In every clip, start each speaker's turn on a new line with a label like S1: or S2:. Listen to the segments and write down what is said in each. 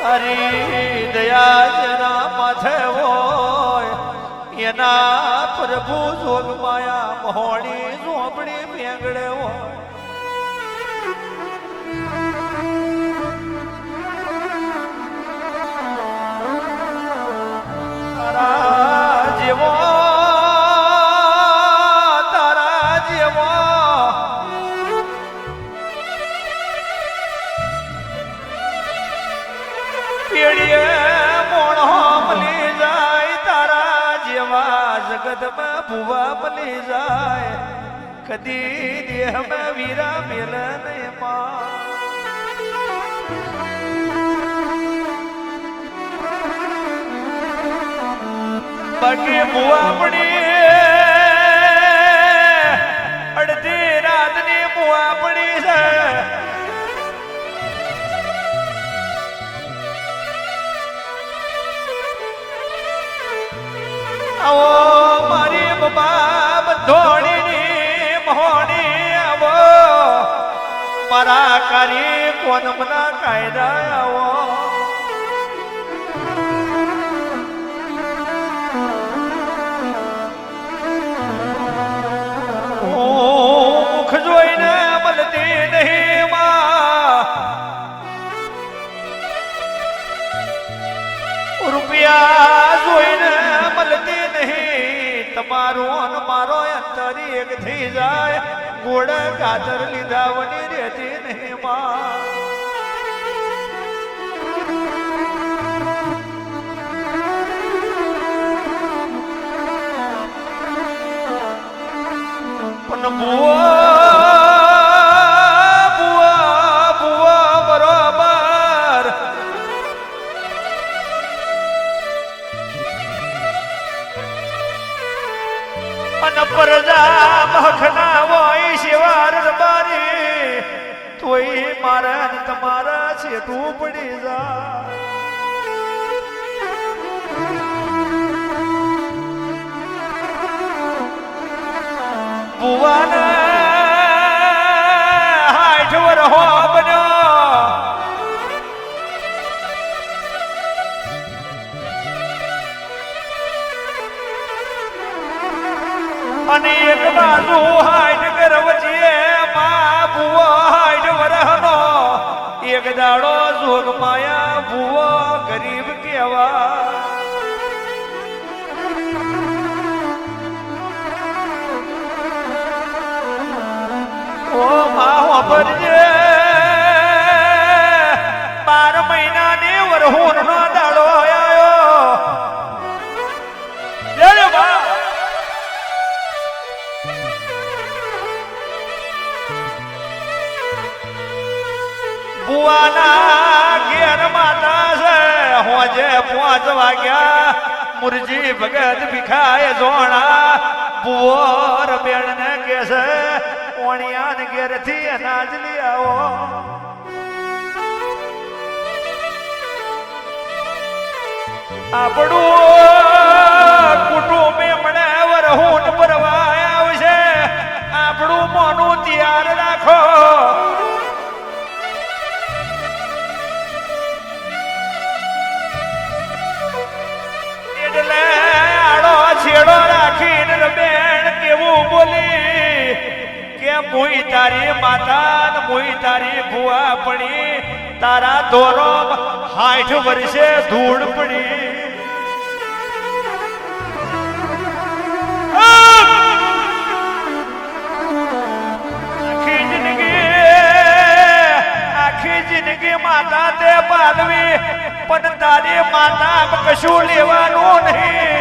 S1: તારી દયા જેના માથે હોય એના પ્રભુ જોગમાયા માયા મહોણી ઝોપડી મેંગડે ભુવા મળી જાય. કદી દેહમાં વીરા મેલ નહીં પા બાકી ભુવા પડી અડધી રાતની ભુવા પડી છે. આવો. મારી બાપ ધોણીની મહોણી આવો. મારા કરી કોનમના કાયદા આવો તમારો અને મારો અંતરી એક થઈ જાય. ગોળ ગાજર લીધા વની રહેતી નહીં માં. પણ અને પરજા મખના હોય શિવાર બારી તોય મારા ને તમારા છેટું પડી જા. ભુવાના હાઠ બન્યો અને એક બાજુ હાઈટ ગરવજીએ, મા ભુવો હાઈટ વરહનો. એક દાડો જોગ માયા ભુવો ગરીબ કેવા. ઓ માં વાપરજે, બાર વરહુન નો દાડો બુવાના ઘેર માતા છે. હોજે પાંચ વાગ્યા મુરજી ભગત ભીખાય જોણા. બુવોર બેણ ને કે છે ઓણિયાન ઘેરથી અનાજ લઈ આવો. આપણું કુટુંબે મને વરહુન ભરવા આવશે. આપણું મોનું તૈયાર રાખો. કેવું બોલી કે મુઈ તારી માતા ને મુઈ તારી ભુવા પડી. તારા ધોરો હાઠ વર્ષે ધૂળ પડી. આખી જિંદગી આખી જિંદગી માતા તે પાલવી પણ તારી માતા કશું લેવાનું નહીં.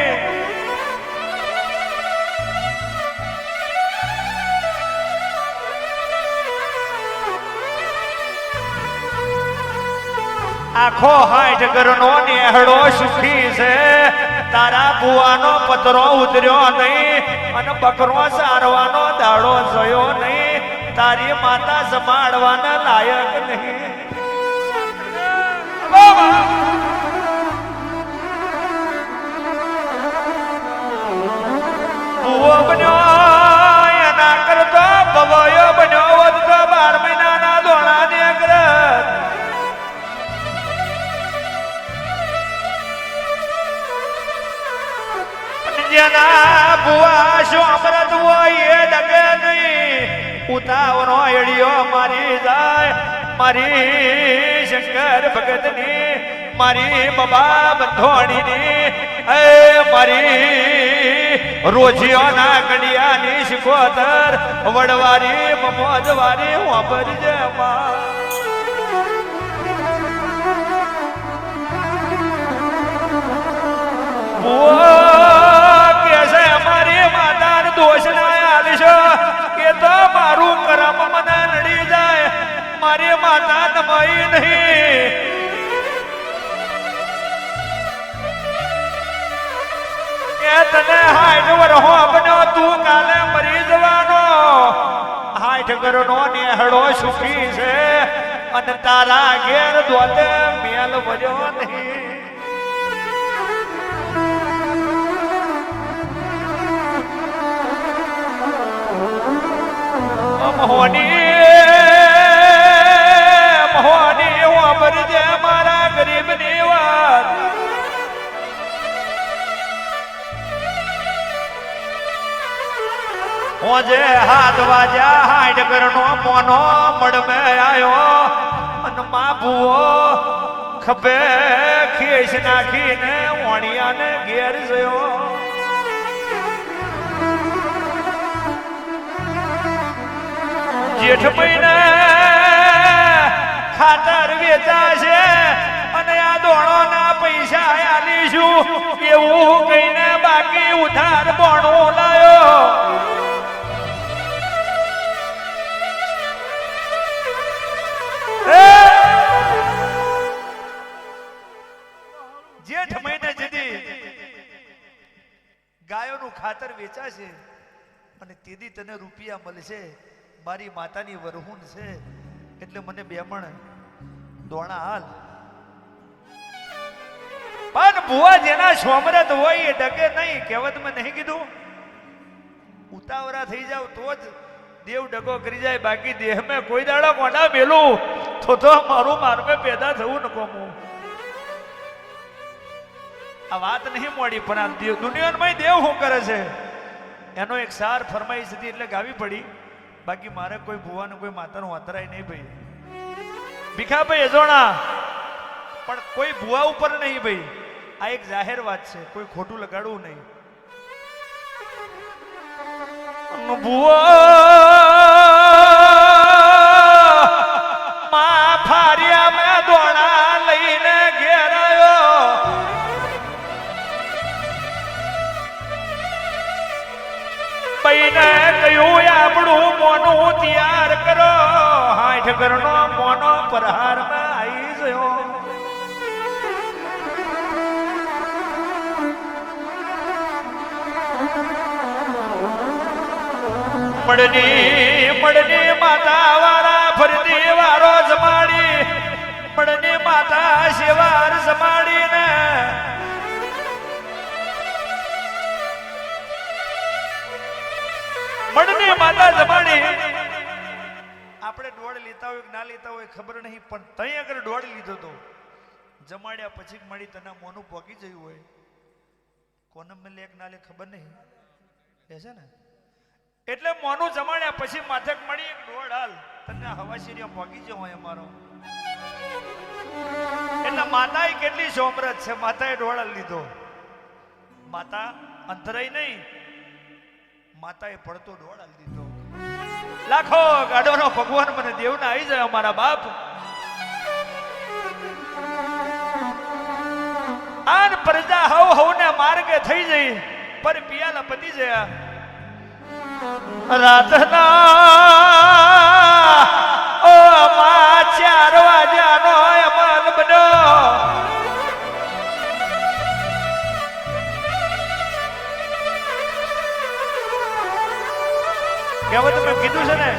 S1: આખો હાઠ ઘરનો નેહડો સુખી છે. તારા બુવાનો પતરો ઉતર્યો નહીં અને બકરો સારવાનો દાડો જોયો નહીં. તારી માતા સંભાળવાના લાયક નહીં. જેના બુઆ શું અમૃત હોય એ ડગે નહીં. એડિયો મારી જાય, મારી શંકર ભગતની, મારી બબા બંધોણીની મારી રોજિયોના કડિયાની શિકોતર વડવારી મમોદવારી વાપરી માં મારી માતા નમાઈ નહીં. કે તને હાઈટ વરહો બન્યો તું કાલે મરી જવાનો. હાઈટ કરનો નેહડો સુખી છે, અને તારા ઘેર દોતે મેલ વર્યો નહીં. મોહની હોજે હાથ વાજ્યા હાઈડ કરનો મોનો મડમે આયો. અને માપુઓ ખભે ખેસ નાખીને વણિયાને ઘેર જયો. જેઠ મહિને ખાતર વેચાશે અને આ દોણો ના પૈસા આલીશું. એવું કહીને બાકી ઉધાર બોણો લાયો. જેઠ મહિને જદી ગાયોનું ખાતર વેચાશે અને તેદી તને રૂપિયા મળશે. મારી માતાની વરહુણ છે. એટલે મને બેમણ, દોણા હાલ. પણ ભુવા જેના સોમરત હોય એ ડગે નહીં, કહેવતમાં નહીં કીધું. ઉતાવળા થઈ જાવ તો જ દેવ ડગો કરી જાય, બાકી દેહ મેં કોઈ દાડો કોના મેલું તો તો મારું મારમે પેદા થવું ન કોમું આ વાત નહીં મોડી, પણ આ દુનિયામાં દેવ શું કરે છે? એનો એક સાર ફરમાઈશ હતી એટલે ગાવી પડી. બાકી મારે કોઈ ભુવાનું કોઈ માતાનું વાતરાય નહીં ભાઈ. ભીખાભાઈ અજોણા પણ કોઈ ભુવા ઉપર નહીં ભાઈ. આ એક જાહેર વાત છે, કોઈ ખોટું લગાડવું નહીં. ભુવા ઘરનો મોનો પ્રહારમાં આવી ગયો. પડની પડની માતા વાળા ફરતી વારો જમાડી. પડની માતા શિવાર જમાડી ને મળની માતા જમાડી. આપણે ડોળ લેતા હોય કે ના લેતા હોય ખબર નહીં, પણ તઈ આગળ દોડ લીધો તો જમાડ્યા પછી મળી તને મોનું પોકી જયું હોય. કોને મળે એક ના લે ખબર નહીં. એ છે ને? એટલે મોનું જમાડ્યા પછી માથક મળી એક ડોળ હાલ, તને હવાશીરિયા પોકી જયો હોય અમારો. એટલે માતાએ કેટલી સોમરત છે? માતાએ ડોળ લીધો. માતા અંતરાય નહીં. માતાએ પડતો ડોળ આલી દીધો. લાખો ગાડવાનો ભગવાન મને દેવના આવી જાય, અમારા બાપ. આન પ્રજા હવ હવને માર્ગે થઈ જઈ, પર પિયાલા પતી જયા. રાતના ઓ માં ચાર વાગ્યાનો કહેવત મેં કીધું છે ને,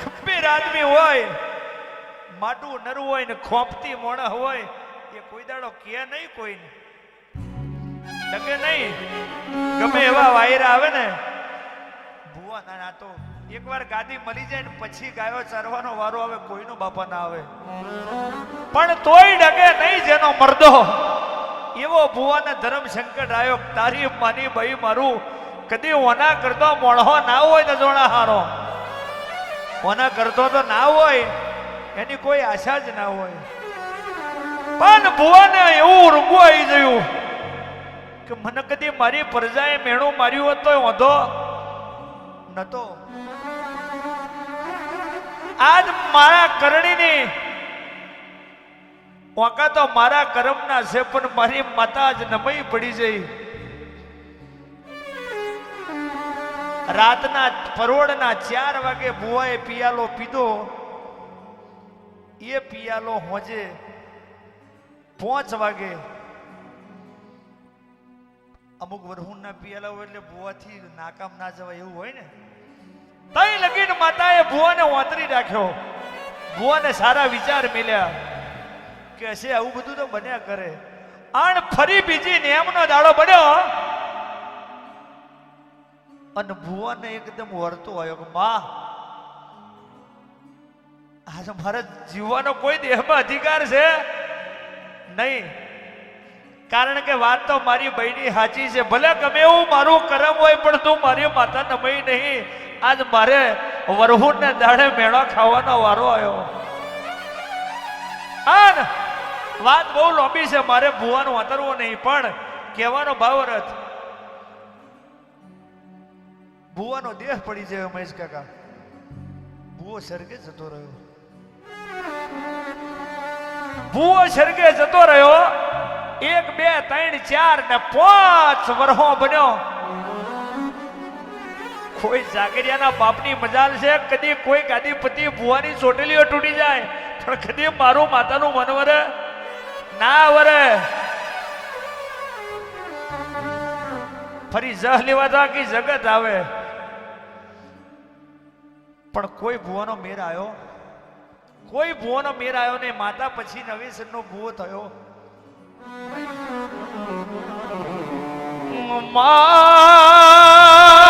S1: ખંભીર આદમી હોય માટું નરું હોય ને ખોપતી મોણા હોય, એ કોઈ દાડો કે નહીં કોઈને. ડકે નહીં. ગમે એવા વાયરા આવે ને, ભુવા ના તો એકવાર ગાદી મળી જાય ને પછી ગાયો ચરવાનો વારો આવે, કોઈનો બાપા ના આવે. પણ તોય ડગે નહીં જેનો મરદો. એવો ભુવાને ધર્મ સંકટ આવ્યો તારી માની ભાઈ મારું કદી ઓના કરતો મોણો ના હોય તો જોણા હારો. ઓના કરતો તો ના હોય, એની કોઈ આશા જ ના હોય. પણ ભુવાને એવું રૂંગું આવી ગયું કે મને કદી મારી પ્રજાએ મેણું માર્યું હોત તો વાંધો નતો. આજ મારા કરણીની વાંકા તો મારા કર્મના છે, પણ મારી માતા જ નમઈ પડી જઈ રાતના પરોળના ચાર વાગે બુવાએ પિયાલો પીધો. એ પિયાલો હોજે પાંચ વાગે. અમુક વરહુણના પિયાલા હોય એટલે બુવાથી નાકામ ના જવાય એવું હોય ને. તઈ લગીન માતાએ ભુવાને વાંતરી રાખ્યો. ભુવાને સારા વિચાર મળ્યા કે છે આવું બધું તો બન્યા કરે. આણ ફરી બીજી નિયમનો દાડો બન્યો. અને ભુવાને એકદમ વળતો આવ્યો કે માં આજે મારે જીવવાનો કોઈ દેહમાં અધિકાર છે નહીં. કારણ કે વાત તો મારી બહેની સાચી છે. ભલે ગમે એવું મારું કરમ હોય, પણ તું મારી માતા નમઈ નહીં. આજ મારે વરહુન ને દાડે મેળો ખાવાનો વારો આવ્યો. વાત બહુ લાંબી છે. મારે ભુવાનું વાતરવું નહીં, પણ કહેવાનો ભાવ રથ ભુવાનો દેહ પડી જાય મહેશ કાકા. ભુવો સરગે જતો રહ્યો. ભૂવો સરગે જતો રહ્યો. એક, બે, ત્રણ, ચાર ને પાંચ વર્ષો બન્યો. કોઈ જાગરિયાના બાપની મજાલ છે, કદી કોઈ ગાદીપતિ ભુવાની ચોટલીઓ તૂટી જાય, પણ કદી મારું માતાનું મન વરે, ના વરે. ફરી જહ લેવા તો આખી જગત આવે. પણ કોઈ ભુવાનો મેર આવ્યો કોઈ ભુવાનો મેર આવ્યો નહીં માતા પછી નવેસરનો ભુવો થયો? માં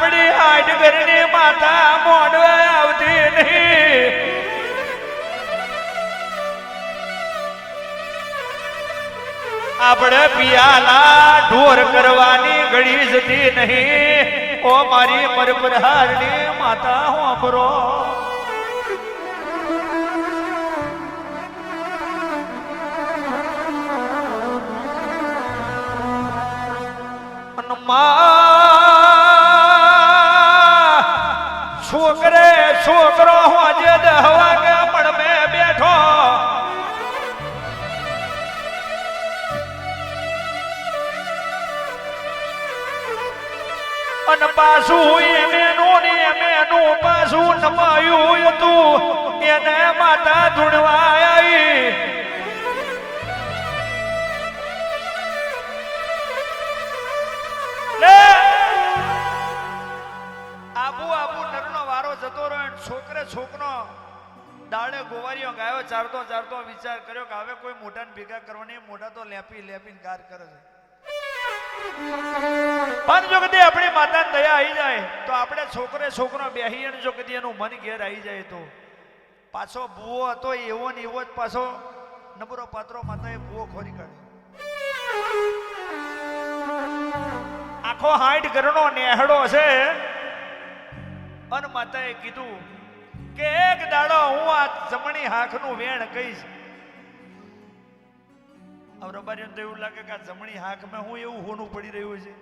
S1: આપણી હાડ ઘરની માતા મોડવા આવતી નહીં. આપણે પિયાલા ઢોર કરવાની ઘડી જતી નહીં. ઓ મારી પરપ્રહારની માતા હોંભરો. માં છોકરે હોજે દહવા કે પણ મે બેઠો. અન પાછું એમેનું ને મેનું પાછું નમાયું હતું. એને માતા ધૂણવા આવી જતો રહ્યો છોકરે છોકરો દાડે ગોવારીઓ ગાયો, ચારતો ચારતો વિચાર કર્યો કે હવે કોઈ મોટાને ભેગા કરવાની મોઢા તો લેપી લેપીને ગાર કરે છે. પણ જો કદી આપણી માતાને દયા આવી જાય, તો આપણે છોકરે છોકરો બેહી અને જો કદી એનું મન ઘેર આવી જાય તો. પાછો ભૂવો હતો, એવો ને એવો જ પાછો નબરો પાત્રો માતાએ ભૂવો ખોરી કાઢ્યો આખો હાઈટ ઘરનો નેહડો છે. અન માતાએ કીધું કે એક દાડો હું આ જમણી હાથનું વેણ કહીશ. હવે રબારીઓને તો એવું લાગે કે આ જમણી હાથમાં હું એવું હોનું પડી રહ્યું છે.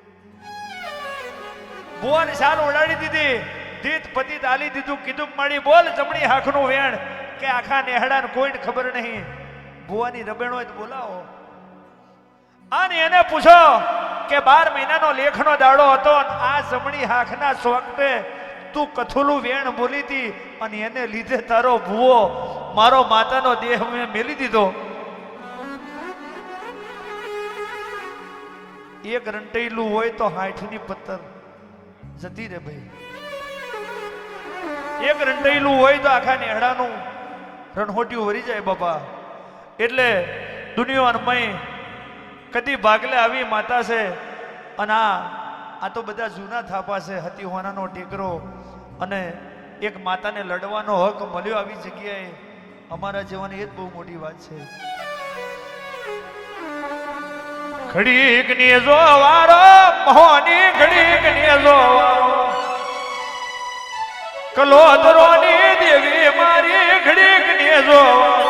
S1: ભુવાને શાલ ઓડાડી દીધી. દીત પતિ આલી દીધું. કીધું માડી બોલ જમણી હાથનું વેણ કે આખા નેહડાને કોઈને ખબર નહીં. ભુવાની રબેણો જ બોલાવો. અને એને પૂછો કે બાર મહિનાનો લેખનો દાડો હતો આ જમણી હાંખના સ્વખતે તું કથુલું વેણ બોલી હતી અને એને લીધે તારો ભૂવો, મારો માતાનો દેહ મેં મેલી દીધો. એક રંટેલું હોય તો હાઠની પથ્થર જતી રે ભાઈ. એક રંટેલું હોય તો આખા નેહડાનું રણહોટિયું વરી જાય બાપા. એટલે દુનિયામય કદી ભાગલે આવી માતા છે અને આ આ તો બધા જૂના થાપા છે હતી હોનાનો ટેકરો. અને એક માતાને લડવાનો હક મળ્યો આવી જગ્યાએ, અમારા જીવન એ જ બહુ મોટી વાત છે. ઘડીક ને જો વારો, મોહની ઘડીક ને જો વારો. કલોદરો ની દેવી મારી ઘડીક ને જો વારો.